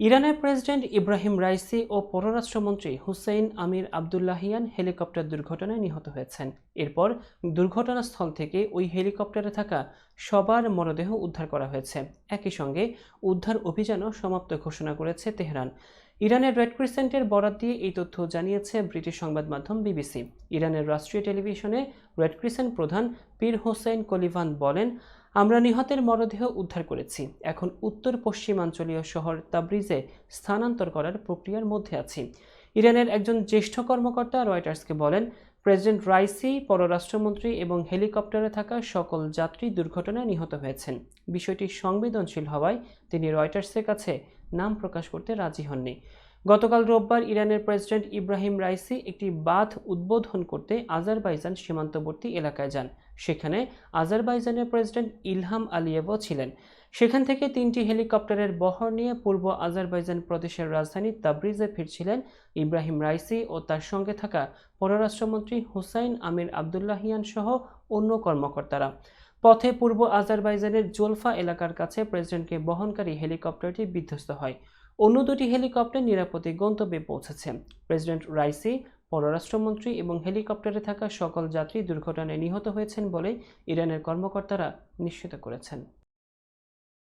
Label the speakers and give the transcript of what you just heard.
Speaker 1: ইরানের president Ebrahim Raisi ও পররাষ্ট্রমন্ত্রী হুসেইন আমির Abdollahian helicopter দুর্ঘটনায় নিহত হয়েছেন। এরপর দুর্ঘটনাস্থল থেকে ওই হেলিকপ্টারে থাকা সবার মরদেহ উদ্ধার করা হয়েছে। একই সঙ্গে উদ্ধার অভিযানও সমাপ্ত ঘোষণা করেছে তেহরান। ইরানের রেড ক্রিসেন্টের বরাত দিয়ে এই তথ্য জানিয়েছে ব্রিটিশ সংবাদ মাধ্যম বিবিসি। ইরানের রাষ্ট্রীয় টেলিভিশনে রেড ক্রিসেন্ট প্রধান পীর হোসেন কলিভান বলেন আমরা নিহতের মরদেহ উদ্ধার করেছি। এখন উত্তর পশ্চিমাঞ্চলীয় শহর তাবরিজে স্থানান্তর করার প্রক্রিয়ার মধ্যে আছি। ইরানের একজন জ্যেষ্ঠ কর্মকর্তা রয়টার্সকে বলেন, প্রেসিডেন্ট রাইসি, পররাষ্ট্রমন্ত্রী এবং হেলিকপ্টারে থাকা সকল যাত্রী দুর্ঘটনায় নিহত হয়েছেন। বিষয়টি সংবেদনশীল হওয়ায় তিনি রয়টার্সের কাছে নাম প্রকাশ করতে রাজি হননি। গতকাল রোববার ইরানের প্রেসিডেন্ট ইব্রাহিম রাইসি একটি বাঁধ উদ্বোধন করতে আজারবাইজান সীমান্তবর্তী এলাকায় যান। সেখানে আজারবাইজানের প্রেসিডেন্ট ইলহাম আলিয়েভও ছিলেন। সেখান থেকে তিনটি হেলিকপ্টারের বহর নিয়ে পূর্ব আজারবাইজান প্রদেশের রাজধানী তাবরিজে ফিরছিলেন ইব্রাহিম রাইসি ও তার সঙ্গে থাকা পররাষ্ট্রমন্ত্রী হুসাইন আমির আবদুল্লাহিয়ান সহ অন্য কর্মকর্তারা। পথে পূর্ব আজারবাইজানের জোলফা এলাকার কাছে প্রেসিডেন্টকে বহনকারী হেলিকপ্টারটি বিধ্বস্ত হয়। অন্য দুটি হেলিকপ্টার নিরাপদে গন্তব্যে পৌঁছেছে। প্রেসিডেন্ট রাইসি পররাষ্ট্রমন্ত্রী এবং হেলিকপ্টারে থাকা সকল যাত্রী দুর্ঘটনায় নিহত হয়েছেন বলে ইরানের কর্মকর্তারা নিশ্চিত করেছেন।